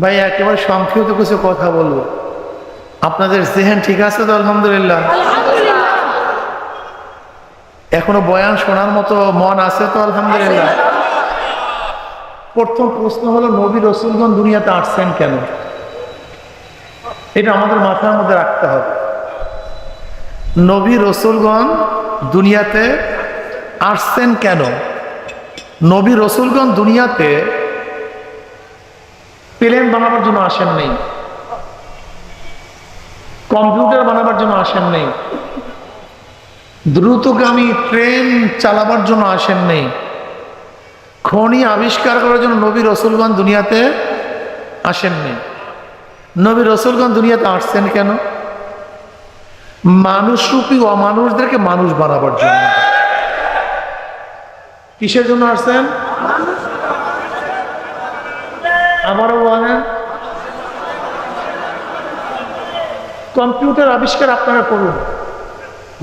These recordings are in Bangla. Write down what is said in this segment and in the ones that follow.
ভাই একেবারে সংক্ষিপ্ত কিছু কথা বলব। আপনাদের জেহেন ঠিক আছে তো? আলহামদুলিল্লাহ। এখনও বয়ান শোনার মতো মন আছে তো? আলহামদুলিল্লাহ। প্রথম প্রশ্ন হলো নবী রসুলগণ দুনিয়াতে আসছেন কেন? এটা আমাদের মাথার মধ্যে রাখতে হবে। নবী রসুলগণ দুনিয়াতে আসছেন কেন? নবী রসুলগণ দুনিয়াতে প্লেন বানাবার জন্য আসেন নেই। কম্পিউটার বানাবার জন্য আসেন নেই। দ্রুতগামী ট্রেন চালাবার জন্য আসেন নেই। খনি আবিষ্কার করার জন্য নবী রসুলগণ দুনিয়াতে আসেননি নবী রসুলগণ দুনিয়াতে আসছেন কেন? মানুষরূপী অমানুষদেরকে মানুষ বানাবার জন্য। কিসের জন্য আসছেন? কম্পিউটার আবিষ্কার আপনারা করুন।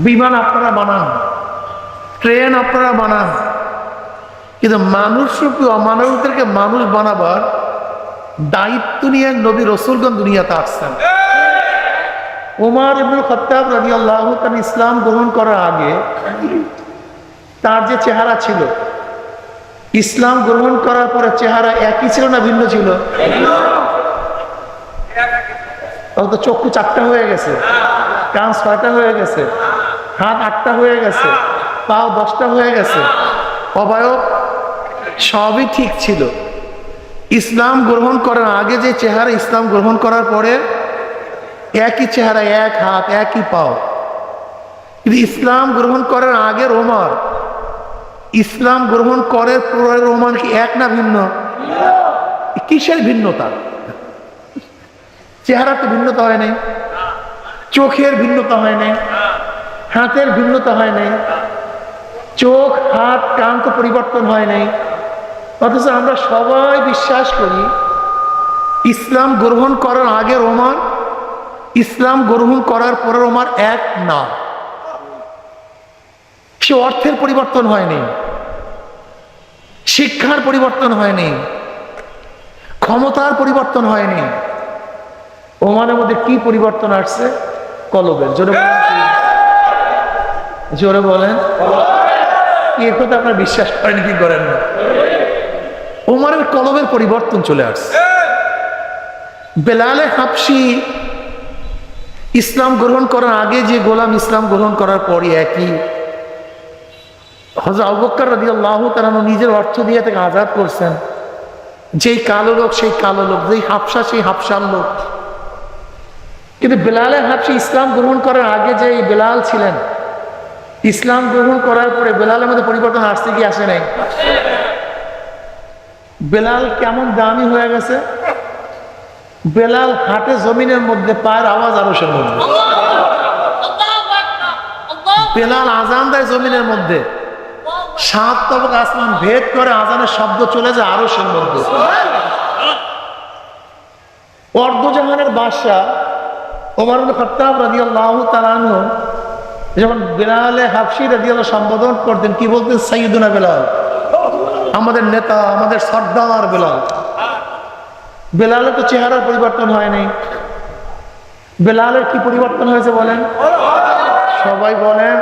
বিমান আপনারা বানান। ট্রেন আপনারা বানান। কিন্তু মানুষরূপী অমানবদেরকে মানুষ বানাবার দায়িত্ব নিয়ে নবী রসুলগঞ্জ দুনিয়াতে আসছেন। ওমার ইবনুল খত্তাব রাজি আল্লাহ তার ইসলাম গ্রহণ করার আগে তার যে চেহারা ছিল, ইসলাম গ্রহণ করার পরে চেহারা একই ছিল না ভিন্ন ছিল? তখন চক্ষু চারটা হয়ে গেছে। কান ছয়টা হয়ে গেছে। হাত আটটা হয়ে গেছে। পাও দশটা হয়ে গেছে। অবয়ব সবই ঠিক ছিল। ইসলাম গ্রহণ করার আগে যে চেহারা ইসলাম গ্রহণ করার পরে একই চেহারা, এক হাত, একই পাও। কিন্তু ইসলাম গ্রহণ করার আগে রোমার ইসলাম গ্রহণ করার পরে রোমান কি এক না ভিন্ন? কিসের ভিন্নতা? চেহারার তো ভিন্নতা হয় নাই। চোখের ভিন্নতা হয় নাই। হাতের ভিন্নতা হয় নাই। চোখ, হাত, কান তো পরিবর্তন হয় নাই। অথচ আমরা সবাই বিশ্বাস করি, ইসলাম গ্রহণ করার আগে রোমান ইসলাম গ্রহণ করার পরে রোমার এক না। সে অর্থের পরিবর্তন হয়নি শিক্ষার পরিবর্তন হয়নি ক্ষমতার পরিবর্তন হয়নি ওমানের মধ্যে কি পরিবর্তন আসছে? কলবের। জোরে জোরে বলেন। এ কথা আপনার বিশ্বাস করেন কি করেন না? ওমারের কলবের পরিবর্তন চলে আসছে। বেলালে হাফসি ইসলাম গ্রহণ করার আগে যে গোলাম ইসলাম গ্রহণ করার পরই একই। নিজের অর্থ দিয়ে তাকে আজাদ করছেন। যেই কালো লোক, সেই কালো লোক, যেই হাফসা, সেই হাফসার লোক। কিন্তু বেলালে হাফসি ইসলাম গ্রহণ করার আগে যে বেলাল ছিলেন, ইসলাম গ্রহণ করার পরে বেলালের মধ্যে পরিবর্তন আসতে কি আসে নাই? বেলাল কেমন দামি হয়ে গেছে? বেলাল হাটে জমিনের মধ্যে পায়ের আওয়াজ আরসের মধ্যে বেলাল আজান দেয় জমিনের মধ্যে। সাত তবক আসমান ভেদ করে আজানের শব্দ চলে যায় আরসের মধ্যে অর্ধজাহানের বাদশাহ ওমর খত্তাব রাজি আল্লাহ তালানহ যখন বেলালে হাফসি রাজি সম্বোধন করতেন, কি বলতেন? সৈয়দুনা বেলাল। আমাদের নেতা, আমাদের সর্দার বেলাল। বেলালের তো চেহারার পরিবর্তন হয় নাই। বেলালের কি পরিবর্তন হয়েছে বলেন? সবাই বলেন,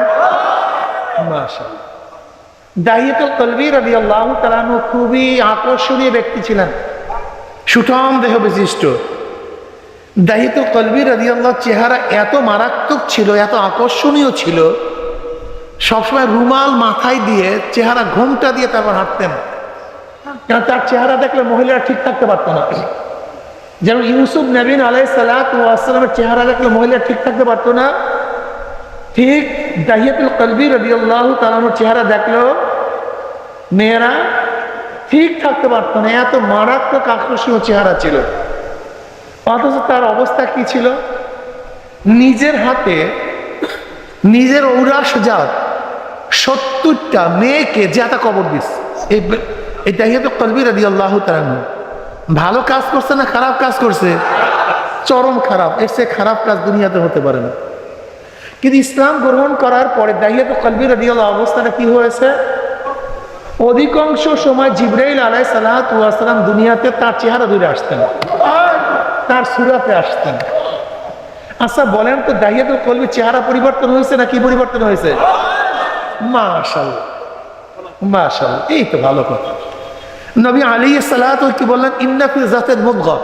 মাশাআল্লাহ। দাহিয়াতুল কলবি রাজি আল্লাহ তালানু খুবই আকর্ষণীয় ব্যক্তি ছিলেন। সুঠাম দেহ বিশিষ্ট দাহিতুল কলবি রাজি আল্লাহ চেহারা এত মারাত্মক ছিল, এত আকর্ষণীয় ছিল, সবসময় রুমাল মাথায় দিয়ে চেহারা ঘুমটা দিয়ে তারপর হাঁটতেন। কারণ তার চেহারা দেখলে মহিলারা ঠিক থাকতে পারতো না। যেমন ইউসুফ নবীন আলাই সালাতামের চেহারা দেখলে মহিলারা ঠিক থাকতে পারতো না। ঠিক দাহিয়াতুল কলবি রবি আল্লাহ তালানোর চেহারা দেখলেও মেয়েরা ঠিক থাকতে পারতো না। এত মারাত্মক আকর্ষণীয় চেহারা ছিল। অথচ তার অবস্থা কি ছিল? নিজের হাতে নিজের ঔরাস জাত সত্তরটা মেয়েকে জাতা কবর দিস ভালো কাজ করছে না খারাপ কাজ করছে? চরম খারাপ। এর সে খারাপ কাজ দুনিয়াতে হতে পারে না। কিন্তু ইসলাম গ্রহণ করার পরে দাহিয়াত কলবি রাদিয়াল অবস্থাটা কি হয়েছে? অধিকাংশ সময় জিব্রাইল আলাই সালাম দুনিয়াতে তার চেহারা ধরে আসতেন। তার সুরাতে আসতেন। আচ্ছা বলেন তো দাহিয়াতুল কলবি চেহারা পরিবর্তন হয়েছে না কি পরিবর্তন হয়েছে? মাশাল মাশাল এই তো ভালো কথা। নবী আলী সালাত কি বললেন? ইন্নাফিল জাসেদ মুদগা।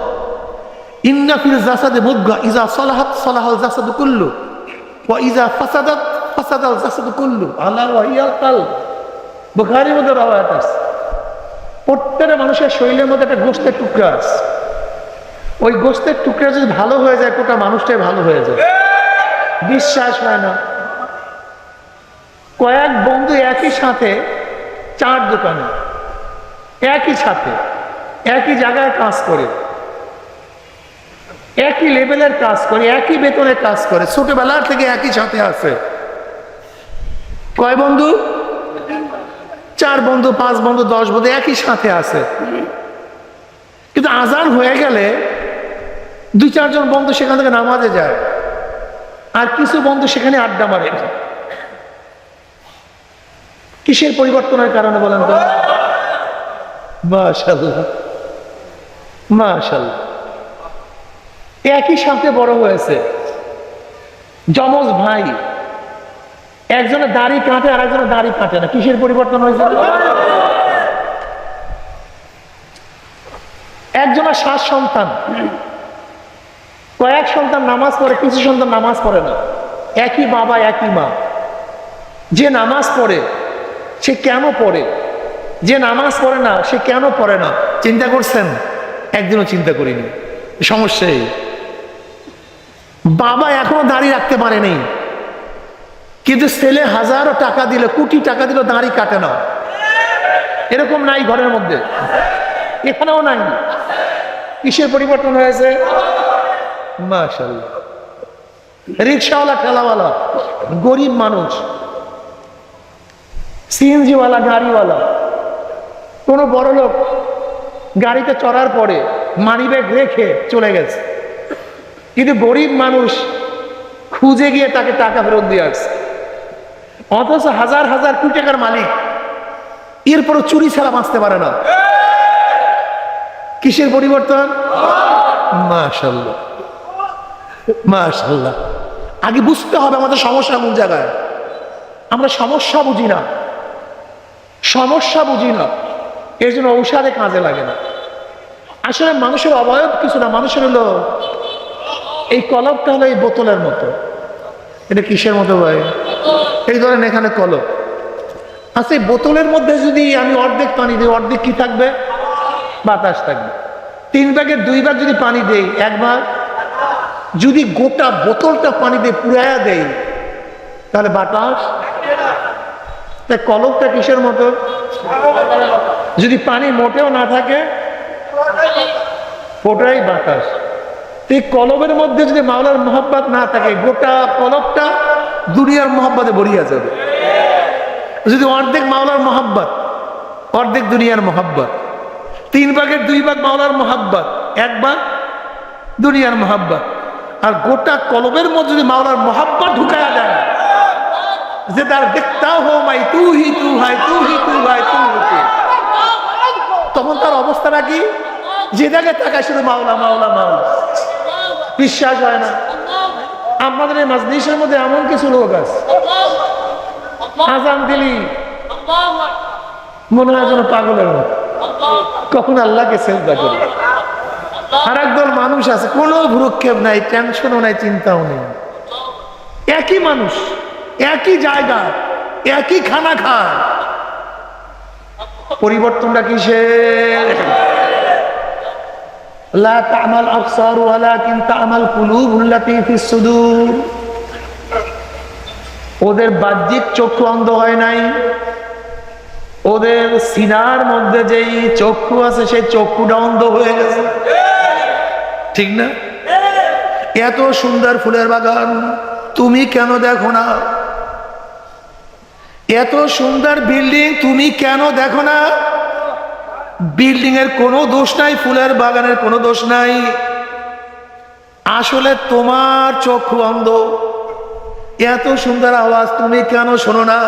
ইন্নাফিল জাসাদে মুদগা। ইজা সলাহাত, সলাহাল জাসাদ কুল্লু। ওয়া ইজা ফাসাদাত, ফাসাদাল জাসাদ কুল্লু। আলা ওয়া হিয়াল কালব। বুখারীর মধ্যে রাওয়ায়াত আছে। প্রত্যেকটা মানুষের শরীরের মধ্যে একটা গোস্তের টুকরা আছে। ওই গোস্তের টুকরা যদি ভালো হয়ে যায়, গোটা মানুষটাই ভালো হয়ে যায়। বিশ্বাস হয় না। কয়েক বন্ধু একই সাথে, চার দোকানে, একই সাথে, একই জায়গায় কাজ করে, একই লেভেলের কাজ করে, একই বেতনে কাজ করে ছোটবেলার থেকে একই সাথে আছে। কয় বন্ধু? চার বন্ধু, পাঁচ বন্ধু, দশ বন্ধু একই সাথে আছে। কিন্তু আজান হয়ে গেলে দুই চারজন বন্ধু সেখান থেকে নামাজে যায়। আর কিছু বন্ধু সেখানে আড্ডা মারে। কিসের পরিবর্তনের কারণে বলেন তো? একই সাথে বড় হয়েছে। যমজ ভাই, একজনের দাড়ি কাটে আর একজনের দাড়ি কাটে না। কিসের পরিবর্তন হয়েছে? একজনের সাত সন্তান। কয়েক সন্তান নামাজ পড়ে, কিছু সন্তান নামাজ পড়ে না। একই বাবা, একই মা। যে নামাজ পড়ে, সে কেন পড়ে? যে নামাজ পড়ে না, সে কেন পড়ে না? চিন্তা করছেন? একদিনও চিন্তা করিনি। সমস্যা এই। বাবা এখনও দাঁড়িয়ে রাখতে পারেনি কিন্তু ছেলে হাজারো টাকা দিল, কোটি টাকা দিল দাঁড়ি কাটে না। এরকম নাই ঘরের মধ্যে। এখানেও নাই। কিসের পরিবর্তন হয়েছে? মাশাল্লাহ রিক্সাওয়ালা ঠেলাওয়ালা, গরিব মানুষ, সিএনজিওয়ালা, গাড়িওয়ালা, কোনো বড় লোক গাড়িতে চড়ার পরে মানিব্যাগ রেখে চলে গেছে। কিন্তু গরিব মানুষ খুঁজে গিয়ে তাকে টাকা ফেরত দিয়ে আসছে। অথচ হাজার হাজার কোটি টাকার মালিক এরপরও চুরি ছাড়া বাঁচতে পারে না। কিসের পরিবর্তন? মাশাল্লাহ মাশাল্লাহ আগে বুঝতে হবে আমাদের সমস্যা কোন জায়গায়। আমরা সমস্যা বুঝি না। সমস্যা বুঝি না। এর জন্য ঔষধে কাজে লাগে না। আসলে মানুষের অবয়ব কিছু না, মানুষের হলো এই কলবটা হলো এই বোতলের মতো। এটা কিসের মতো ভাই? এই ধরেন এখানে কলব আচ্ছা এই বোতলের মধ্যে যদি আমি অর্ধেক পানি দিই, অর্ধেক কি থাকবে? বাতাস থাকবে। তিন ভাগের দুই ভাগ যদি পানি দেই একবার যদি গোটা বোতলটা পানি দিয়ে পুরাইয়া দেই তাহলে বাতাস? তাই কলবটা কিসের মতো? যদি পানি মোটেও না থাকে ওটাই বাতাস। এই কলবের মধ্যে যদি মাওলার মোহাব্বত না থাকে, গোটা কলবটা দুনিয়ার মোহাব্বতে ভরিয়া যাবে। যদি অর্ধেক মাওলার মোহাব্বত, অর্ধেক দুনিয়ার মোহাব্বত, তিন ভাগের দুই ভাগ মাওলার মোহাব্বত, এক ভাগ দুনিয়ার মোহাব্বত। আর গোটা কলবের মধ্যে যদি মাওলার মোহাব্বত ঢুকায়া দেয়, যে তার দেখতা হো মাই, তু হি তু হাই, তু হি তু ভাই তু তখন তার অবস্থাটা কি? যে জায়গায় তাকায় শুধু মাওলা মাওলা মাওলা। বিশ্বাস হয় না। আমাদের এই মাজলিসের মধ্যে এমন কিছু লোক আছে। আজান দিলি, মনে হয় যেন পাগলের মতো। কখন আল্লাহকে সেজদা করি। আর একদল মানুষ আছে, কোনো ভ্রুক্ষেপ নাই, টেনশনও নাই, চিন্তাও নেই। একই মানুষ, একই জায়গা, একই খানা খায়। পরিবর্তনটা কিসের? ওদের বাহ্যিক চক্ষু অন্ধ হয় নাই। ওদের সিনার মধ্যে যেই চক্ষু আছে, সেই চক্ষুটা অন্ধ হয়ে গেছে। ঠিক না? এত সুন্দর ফুলের বাগান, তুমি কেন দেখো না? এত সুন্দর বিল্ডিং, তুমি কেন দেখো না? বিল্ডিং এর কোনো দোষ নাই, ফুলের বাগানের কোনো দোষ নাই। আসলে তোমার চক্ষু অন্ধ। এত সুন্দর আওয়াজ, তুমি কেন শোনো না?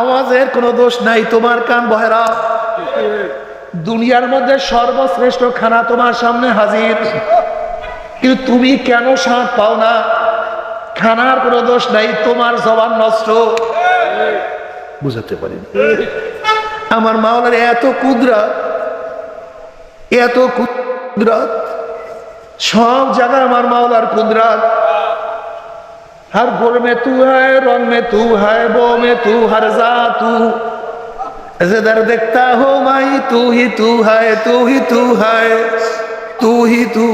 আওয়াজের কোনো দোষ নাই, তোমার কান বহেরা। দুনিয়ার মধ্যে সর্বশ্রেষ্ঠ খানা তোমার সামনে হাজির কিন্তু তুমি কেন স্বাদ পাও না খানার কোনো দোষ নাই তোমার জবান নষ্ট বুঝাতে পারি আমার মাওলার এত কুদরা এত কুদরাত সব জায়গায় আমার মাওলার কুদরাত हर गुर में तू है रंग में तू है वो में तू हर जा तू जिधर देखता हो माई तू ही तू है तू ही तू है तू ही तू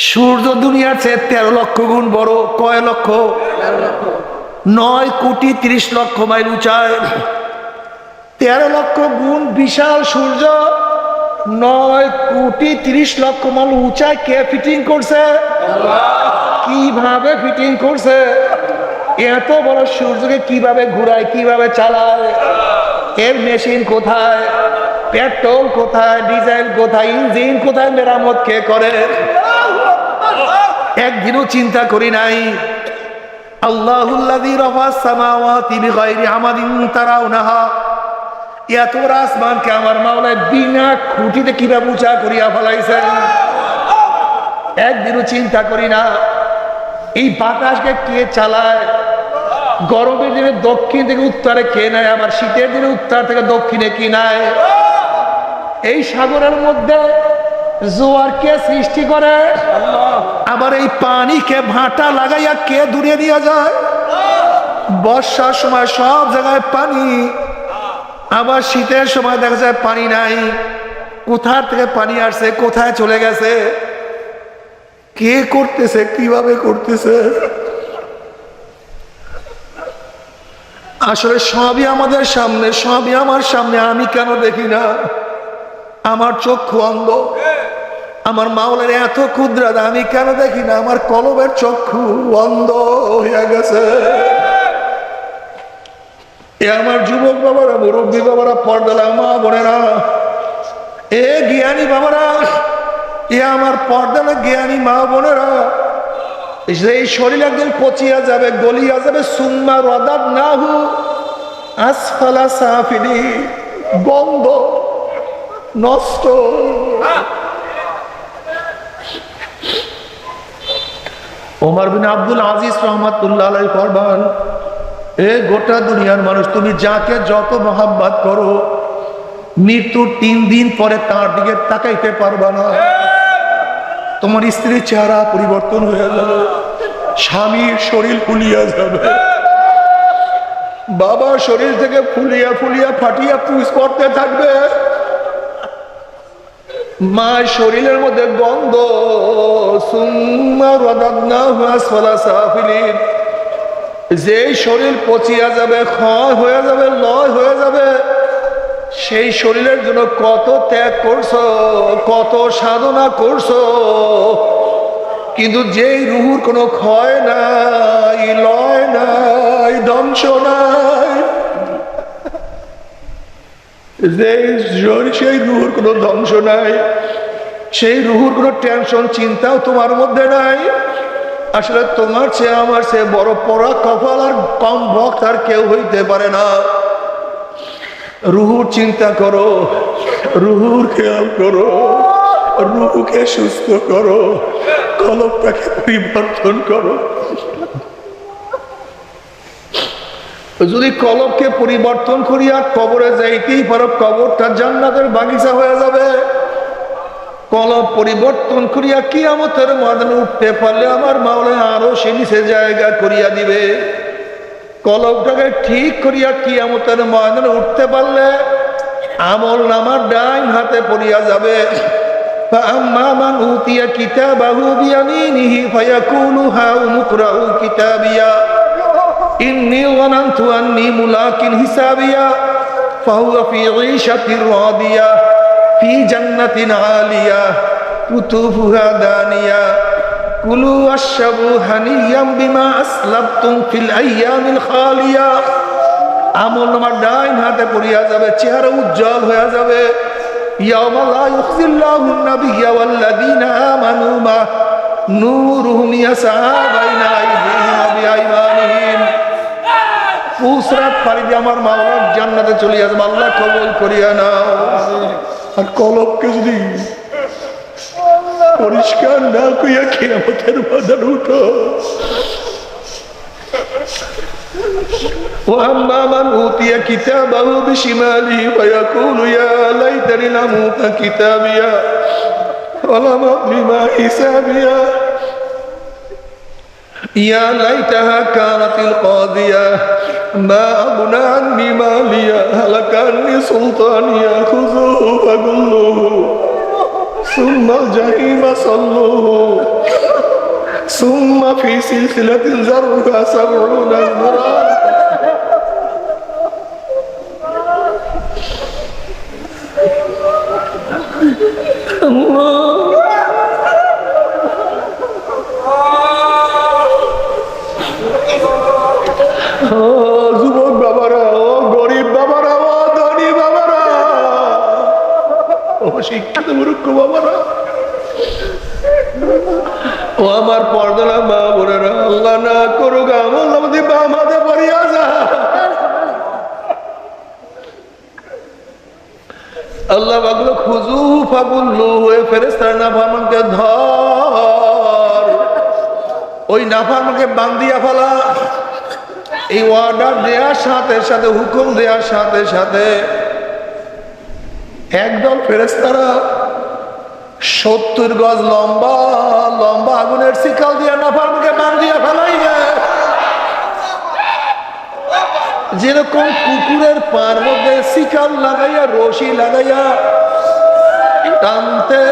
সূর্য দুনিয়ার চেয়ে তেরো লক্ষ গুণ বড় কয় লক্ষ নয় কোটি তিরিশ লক্ষ মাইল উঁচায় তেরো লক্ষ গুণ বিশাল সূর্য নয় কোটি তিরিশ লক্ষ মাইল উঁচায় কে ফিটিং করছে কিভাবে ফিটিং করছে এত বড় সূর্যকে কীভাবে ঘুরায়, কীভাবে চালায়? এর মেশিন কোথায়? পেট্রোল কোথায়? ডিজেল কোথায়? ইঞ্জিন কোথায় মেরামত কে করে? একদিনও চিন্তা করি নাই। আমার বিনা খুঁটিতে করিয়া একদিনও চিন্তা করি না। এই বাতাসকে কে চালায়? গরমের দিনে দক্ষিণ থেকে উত্তরে কে নেয়? আবার শীতের দিনে উত্তর থেকে দক্ষিণে কি নেয়? এই সাগরের মধ্যে জোয়ার কে সৃষ্টি করে? আবার এই পানিকে ভাটা লাগাইয়া কে দূরে নিয়ে যায়? বর্ষার সময় সব জায়গায় পানি। আবার শীতের সময় দেখা যায় পানি নাই। কোথার থেকে পানি আসছে, কোথায় চলে গেছে? কে করতেছে, কীভাবে করতেছে? আসলে সবই আমাদের সামনে, সবই আমার সামনে, আমি কেন দেখি না? আমার চক্ষু অন্ধ। আমার মাওলের এত ক্ষুদ্রাত আমি কেন দেখি না? আমার কলবের চক্ষু অন্ধ হয়ে গেছে। এ আমার যুবক বাবারা, মুরব্বী বাবারা পর্দালা মা বোনেরা, এ জ্ঞানী বাবারা, এ আমার পর্দালা জ্ঞানী মা বোনেরা এই শরীর একদিন পচিয়া যাবে, গলিয়া যাবে, সুম্মা রদাব না হু আসফালা সাফিনি গন্ধ নষ্ট। ওমর বিন আব্দুল আজিজ রহমতুল্লাহ ফরমান, এ গোটা দুনিয়ার মানুষ, তুমি যাকে যত মহাব্বাত করো মৃত্যুর তিন দিন পরে তার দিকে তাকাইতে পারবা না। তোমার স্ত্রীর চেহারা পরিবর্তন হয়ে যাবে। স্বামীর শরীর ফুলিয়া যাবে। বাবা শরীর থেকে ফুলিয়া ফুলিয়া ফাটিয়া পুষ করতে থাকবে। মা শরীরের মধ্যে গন্ধ। যে শরীর পচিয়া যাবে, ক্ষয় হয়ে যাবে, লয় হয়ে যাবে, সেই শরীরের জন্য কত ত্যাগ করছ, কত সাধনা করছ কিন্তু যেই রুহুর কোনো ক্ষয় নাই, লয় নাই ধ্বংস নাই যে সেই রুহুর কোনো ধ্বংস নাই, সেই রুহুর কোনো টেনশন, চিন্তাও তোমার মধ্যে নাই। আসলে তোমার চেয়ে আমার চেয়ে বড় পড়া কপাল আর কম ভক্ত আর কেউ হইতে পারে না। রুহুর চিন্তা করো, রুহুর খেয়াল করো, রুহুকে সুস্থ করো। কলমটাকে পরিবর্তন করো। যদি কলবকে পরিবর্তন করিয়া কবরে যাইতেই পারো, কবরটা জান্নাতের বাগিচা হয়ে যাবে। কলব পরিবর্তন করিয়া কিয়ামতের ময়দানে উঠতে পারলে আমার মাওলা আরও সে নিচে জায়গা করিয়া দিবে। কলবটাকে ঠিক করিয়া কিয়ামতের ময়দানে উঠতে পারলে আমল নামার ডাইন হাতে পড়িয়া যাবে। فأما من أوتي كتابه بيمينه فيقول هاؤم اقرءوا كتابيا إني ظننت أني ملاك حسابيا فهو في عيشة راضية في جنة عالية قطوفها دانية كلوا واشربوا هنيا بما أسلفتم في الأيام الخالية আমল নামার ডাইন হাতে পড়িয়া যাবে চেহারা উজ্জ্বল হয়ে যাবে يوم لا يخزي الله النبي والذين آمنوا معه نورهم يسعى بين أيديهم وبأيمانهم ফুসরাত পারি দিয়ে আমার মাওলার জান্নাতে চলে আসবে আল্লাহ কবল করিয়া নাও আর কলবকে যদি পরিষ্কার না কইয়া খেয়ামতের বাজার উঠো واما من اوتي كتابه بشماله فيقول يا ليتني لم اوت كتابيا ولم اضل ما حسابيا يا ليتها كانت القاضية ما أغنى عني ماليا هلك عني سلطانيا خذوه فغلوه ثم الجحيم صلوه ثم في سلسلة زرها سبعون ذراعا الله. হয়ে ফেরেস্তার না ভামনকে ধর। ওই নাফারমাকে বান্দিয়া ফেলা। এই অর্ডার দেওয়ার সাথে সাথে, হুকুম দেওয়ার সাথে সাথে একদল ফেরেস্তারা সত্তর গজ লম্বা লম্বা আগুনের শিকাল দিয়ে নাফার মুখে বান দিয়ে ফেলাইবে। যেরকম কুকুরের পার মধ্যে শিকাল লাগাইয়া, রশি লাগাইয়া টানতে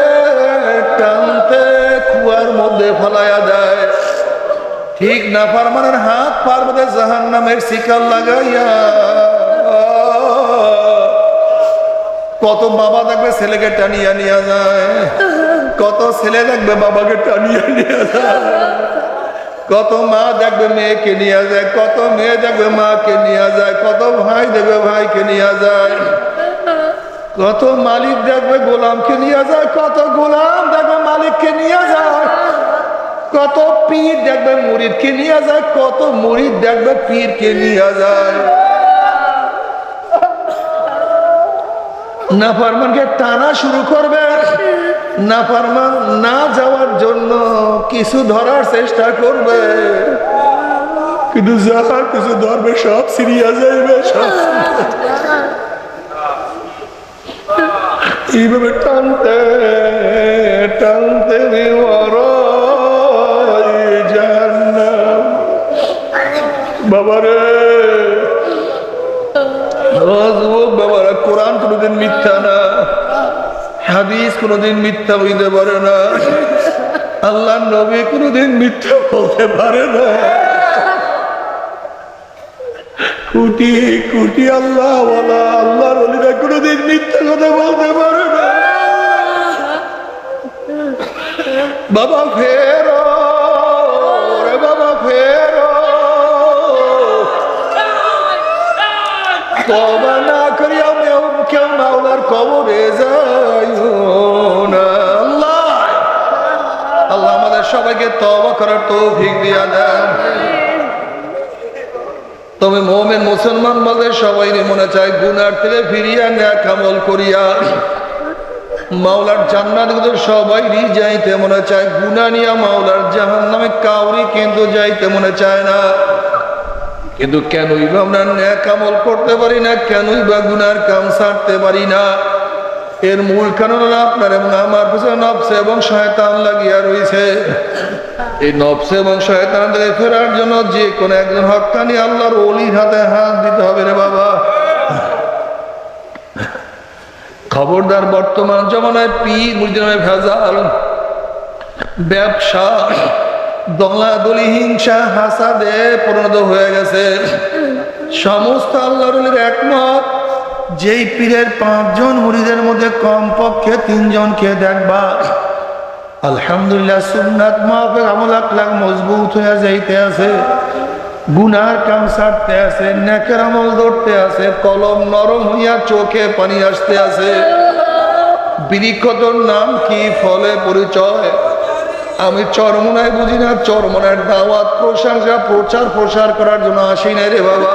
টানতে কুয়ার মধ্যে ফলাইয়া দেয় ঠিক না ফারমানের হাত পার মধ্যে জাহান নামের শিকার লাগাইয়া। কত বাবা দেখবে ছেলেকে টানিয়া নিয়ে যায়। কত ছেলে দেখবে বাবাকে টানিয়া নিয়ে যায়। কত মা দেখবে মেয়েকে নিয়ে যায়। কত মেয়ে দেখবে মাকে নিয়ে যায়। কত ভাই দেখবে ভাইকে নিয়ে যায়। কত মালিক দেখবে গোলামকে নিয়ে যায়, কত গোলাম দেখবে মালিককে নিয়ে যায়। কত পীর দেখবে মুরিদকে নিয়ে যায়, কত মুরিদ দেখবে পীরকে নিয়ে যায়। নাফারমানকে টানা শুরু করবে। নাফারমান না যাওয়ার জন্য কিছু ধরার চেষ্টা করবে। কিন্তু যাহার কিছু ধরবে, সব সিরিয়া যাইবে, সব এইভাবে টানতে টানতে বাবারে বাবারা, কোরআন কোনোদিন মিথ্যা না, হাদিস কোনোদিন মিথ্যা হইতে পারে না আল্লাহ নবী কোনোদিন মিথ্যা বলতে পারে না। কুটি কুটি আল্লাহ আল্লাহর অলিরা কোনোদিন মিথ্যা কথা বলতে পারে না। বাবা ফেরো বাবা ফেরো। তবা না করিয়া মেও কেউ মাওলার কবরে যাইও না। আল্লাহ আল্লাহ আমাদের সবাইকে তবা করার তৌফিক দিয়া দেন। তবে মোমেন মুসলমান বলে সবাই মনে চায়, গুনার থেকে ফিরিয়া নেয়া কামল করিয়া। মাওলার জান্নাত কিন্তু সবাই যাইতে মনে চায়, গুনা নিয়া মাওলার জাহান নামে কাউরি কিন্তু যাইতে মনে চায় না। কিন্তু কেনই বা আমরা ন্যাক আমল করতে পারি না, কেনই বা গুনার কাম ছাড়তে পারি না। এর মূল কারণ হলো আপনার এবং আমার পিছনে নবসে এবং শয়তান লাগিয়া রয়েছে এই নবসে এবং শয়তান থেকে ফেরার জন্য যে কোনো একজন হকানি আল্লাহর অলির হাতে হাত দিতে হবে রে বাবা। খবরদার বর্তমান জমানায় পি মুজিদে ভেজাল, ব্যবসা দলাদলি হিংসা, হাসাদে পরিণত হয়ে গেছে। সমস্ত আল্লাহর একমত। যেই পীরের পাঁচজন মুড়িদের মধ্যে কমপক্ষে তিনজনকে দেখবা। আলহামদুলিল্লাহ সুন্নাত মাহফিক আমল আকলাক মজবুত হয়ে যাইতে আছে। গুনার কাম ছাড়তে আছে, নেকের আমল ধরতে আছে, কলম নরম হইয়া চোখে পানি আসতে আছে। বৃক্ষতর নাম কি? ফলে পরিচয়? আমি চরমনায় বুঝি না, চরমনার দাওয়াত, প্রশংসা প্রচার প্রসার করার জন্য আসি নাই রে বাবা।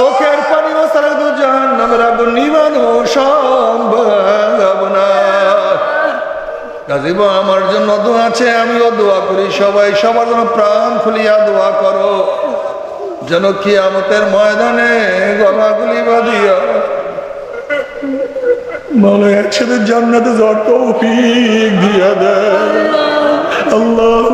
চোখের পানি ও সারা নামের আগুন নিবানো সম্ভব না। কাজীব, আমার জন্য দোয়া আছে, আমিও দোয়া করি সবাই। সবার জন্য প্রাণ খুলিয়া দোয়া করো। যেন কিয়ামতের ময়দানে গলাগুলি বাঁধিয়া মনে একসাথে জান্নাতে যাওয়ার তৌফিক দিয়া দেয়। আল্লাহ